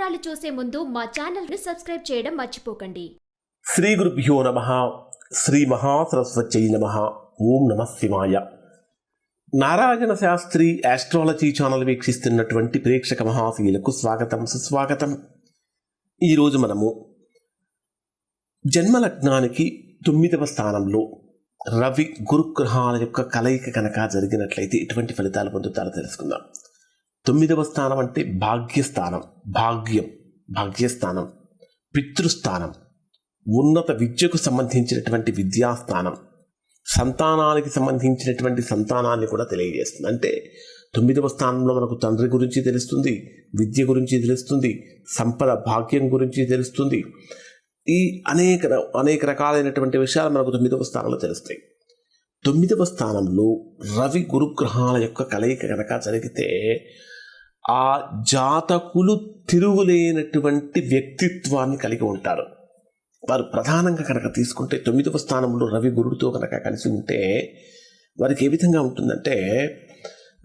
వివరాలు చూసే ముందు మా ఛానల్ని సబ్స్క్రైబ్ చేయడం మర్చిపోకండి. శ్రీ గురుభ్యో నమ. శ్రీ మహాసరస్వత్యై నమ. ఓం నమ శివాయ. నారాయణ శాస్త్రి ఆస్ట్రాలజీ ఛానల్ వీక్షిస్తున్నటువంటి ప్రేక్షక మహాశీలకు స్వాగతం సుస్వాగతం. ఈరోజు మనము జన్మలగ్నానికి తొమ్మిదవ స్థానంలో రవి గురుగ్రహాల యొక్క కలయిక కనుక జరిగినట్లయితే ఎటువంటి ఫలితాలు పొందుతారో తెలుసుకుందాం. తొమ్మిదవ స్థానం అంటే భాగ్యస్థానం భాగ్యం భాగ్యస్థానం పితృస్థానం ఉన్నత విద్యకు సంబంధించినటువంటి విద్యాస్థానం సంతానానికి సంబంధించినటువంటి సంతానాన్ని కూడా తెలియజేస్తుంది. అంటే తొమ్మిదవ స్థానంలో మనకు తండ్రి గురించి తెలుస్తుంది విద్య గురించి తెలుస్తుంది సంపద భాగ్యం గురించి తెలుస్తుంది. ఈ అనేక అనేక రకాలైనటువంటి విషయాలు మనకు తొమ్మిదవ స్థానంలో తెలుస్తాయి. తొమ్మిదవ స్థానంలో రవి గురుగ్రహాల యొక్క కలయిక కనుక జరిగితే ఆ జాతకులు తిరుగులేనటువంటి వ్యక్తిత్వాన్ని కలిగి ఉంటారు. వారు ప్రధానంగా కనుక తీసుకుంటే తొమ్మిదవ స్థానంలో రవి గురుడితో కనుక కలిసి ఉంటే వారికి ఏ విధంగా ఉంటుందంటే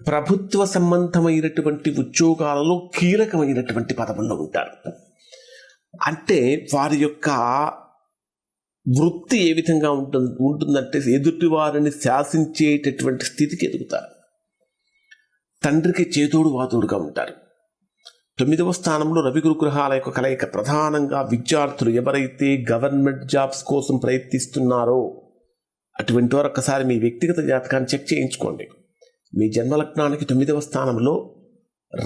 ప్రభుత్వ సంబంధమైనటువంటి ఉద్యోగాలలో కీలకమైనటువంటి పదవుల్లో ఉంటారు. అంటే వారి యొక్క వృత్తి ఏ విధంగా ఉంటుంది ఉంటుందంటే ఎదుటి వారిని శాసించేటటువంటి స్థితికి ఎదుగుతారు. తండ్రికి చేతోడు వాతుడుగా ఉంటారు. తొమ్మిదవ స్థానంలో రవి గురుగ్రహాల యొక్క కలయిక ప్రధానంగా విద్యార్థులు ఎవరైతే గవర్నమెంట్ జాబ్స్ కోసం ప్రయత్నిస్తున్నారో అటువంటి వారు ఒక్కసారి మీ వ్యక్తిగత జాతకాన్ని చెక్ చేయించుకోండి. మీ జన్మలగ్నానికి తొమ్మిదవ స్థానంలో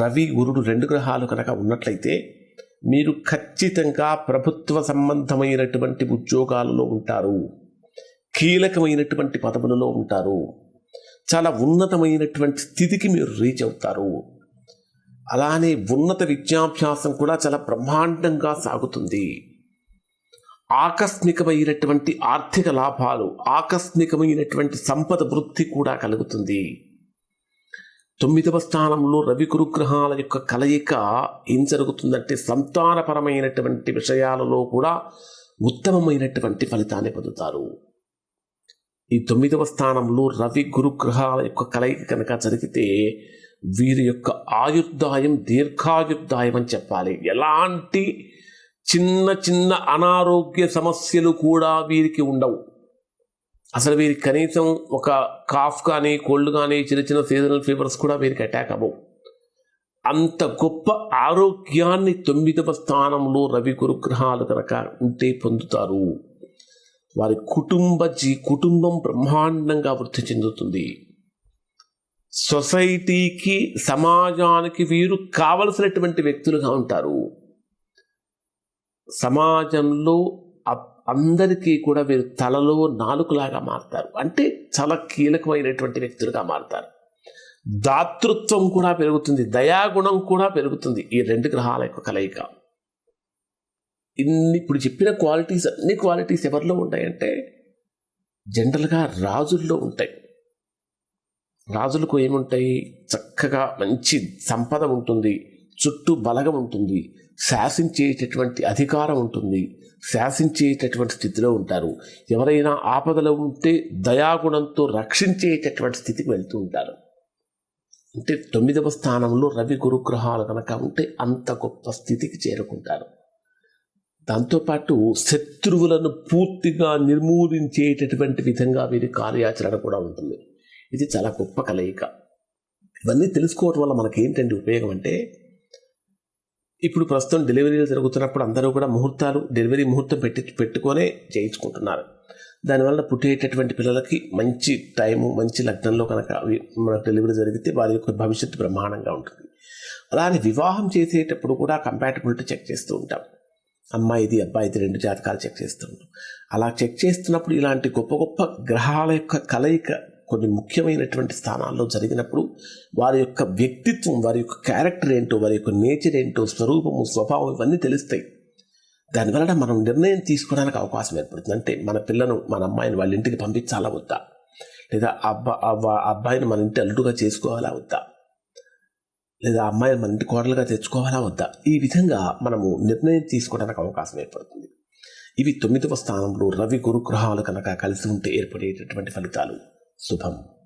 రవి గురుడు రెండు గ్రహాలు కనుక ఉన్నట్లయితే మీరు ఖచ్చితంగా ప్రభుత్వ సంబంధమైనటువంటి ఉద్యోగాలలో ఉంటారు. కీలకమైనటువంటి పదవులలో ఉంటారు. చాలా ఉన్నతమైనటువంటి స్థితికి మీరు రీచ్ అవుతారు. అలానే ఉన్నత విద్యాభ్యాసం కూడా చాలా బ్రహ్మాండంగా సాగుతుంది. ఆకస్మికమైనటువంటి ఆర్థిక లాభాలు ఆకస్మికమైనటువంటి సంపద వృద్ధి కూడా కలుగుతుంది. తొమ్మిదవ స్థానంలో రవి గురుగ్రహాల యొక్క కలయిక ఏం జరుగుతుందంటే సంతానపరమైనటువంటి విషయాలలో కూడా ఉత్తమమైనటువంటి ఫలితాన్ని పొందుతారు. ఈ తొమ్మిదవ స్థానంలో రవి గురుగ్రహాల యొక్క కలయిక కనుక జరిగితే వీరి యొక్క ఆయుర్దాయం దీర్ఘాయుర్దాయం అని చెప్పాలి. ఎలాంటి చిన్న చిన్న అనారోగ్య సమస్యలు కూడా వీరికి ఉండవు. అసలు వీరికి కనీసం ఒక కాఫ్ కానీ కోల్డ్ కానీ చిన్న చిన్న సీజనల్ ఫీవర్స్ కూడా వీరికి అటాక్ అవ్వవు. అంత గొప్ప ఆరోగ్యాన్ని తొమ్మిదవ స్థానంలో రవి గురుగ్రహాలు కనుక ఉంటే పొందుతారు. వారి కుటుంబ జీ కుటుంబం బ్రహ్మాండంగా వృద్ధి చెందుతుంది. సొసైటీకి సమాజానికి వీరు కావలసినటువంటి వ్యక్తులుగా ఉంటారు. సమాజంలో అ- అందరికీ కూడా వీరు తలలో నాలుకలాగా మారుతారు. అంటే చాలా కీలకమైనటువంటి వ్యక్తులుగా మారుతారు. దాతృత్వం కూడా పెరుగుతుంది. దయాగుణం కూడా పెరుగుతుంది. ఈ రెండు గ్రహాల యొక్క కలయిక. ఇన్ని ఇప్పుడు చెప్పిన క్వాలిటీస్ అన్ని క్వాలిటీస్ ఎవరిలో ఉంటాయంటే జనరల్గా రాజుల్లో ఉంటాయి. రాజులకు ఏముంటాయి? చక్కగా మంచి సంపద ఉంటుంది. చుట్టూ బలగం ఉంటుంది. శాసించేటటువంటి అధికారం ఉంటుంది. శాసించేటటువంటి స్థితిలో ఉంటారు. ఎవరైనా ఆపదలో ఉంటే దయాగుణంతో రక్షించేటటువంటి స్థితికి వెళ్తూ ఉంటారు. అంటే తొమ్మిదవ స్థానంలో రవి గురుగ్రహాలు కనుక ఉంటే అంత గొప్ప స్థితికి చేరుకుంటారు. దాంతోపాటు శత్రువులను పూర్తిగా నిర్మూలించేటటువంటి విధంగా వీరి కార్యాచరణ కూడా ఉంటుంది. ఇది చాలా గొప్ప కలయిక. ఇవన్నీ తెలుసుకోవటం వల్ల మనకి ఏంటంటే ఉపయోగం అంటే ఇప్పుడు ప్రస్తుతం డెలివరీలు జరుగుతున్నప్పుడు అందరూ కూడా ముహూర్తాలు డెలివరీ ముహూర్తం పెట్టి పెట్టుకొనే చేయించుకుంటున్నారు. దానివల్ల పుట్టేటటువంటి పిల్లలకి మంచి టైము మంచి లగ్నంలో కనుక అవి మనకు డెలివరీ జరిగితే వారి యొక్క భవిష్యత్తు బ్రహ్మాండంగా ఉంటుంది. అలానే వివాహం చేసేటప్పుడు కూడా కంపాటబిలిటీ చెక్ చేస్తూ ఉంటాం. అమ్మాయిది అబ్బాయిది రెండు జాతకాలు చెక్ చేస్తున్నాం అలా చెక్ చేస్తున్నప్పుడు ఇలాంటి గొప్ప గొప్ప గ్రహాల యొక్క కలయిక కొన్ని ముఖ్యమైనటువంటి స్థానాల్లో జరిగినప్పుడు వారి యొక్క వ్యక్తిత్వం వారి యొక్క క్యారెక్టర్ ఏంటో వారి యొక్క నేచర్ ఏంటో స్వరూపము స్వభావం ఇవన్నీ తెలుస్తాయి. దానివల్ల మనం నిర్ణయం తీసుకోవడానికి అవకాశం ఏర్పడుతుంది. అంటే మన పిల్లను మన అమ్మాయిని వాళ్ళ ఇంటికి పంపించాలా వద్దా? లేదా అబ్బా అవ్వ అబ్బాయిని మన ఇంటి అల్లుడుగా చేసుకోవాలా వద్దా? లేదా అమ్మాయిని మన ఇంటి కోడలుగా తెచ్చుకోవాలా వద్దా? ఈ విధంగా మనము నిర్ణయం తీసుకోవడానికి అవకాశం ఏర్పడుతుంది. ఇవి తొమ్మిదవ స్థానంలో రవి గురుగ్రహాలు కనుక కలిసి ఉంటే ఏర్పడేటటువంటి ఫలితాలు. శుభం.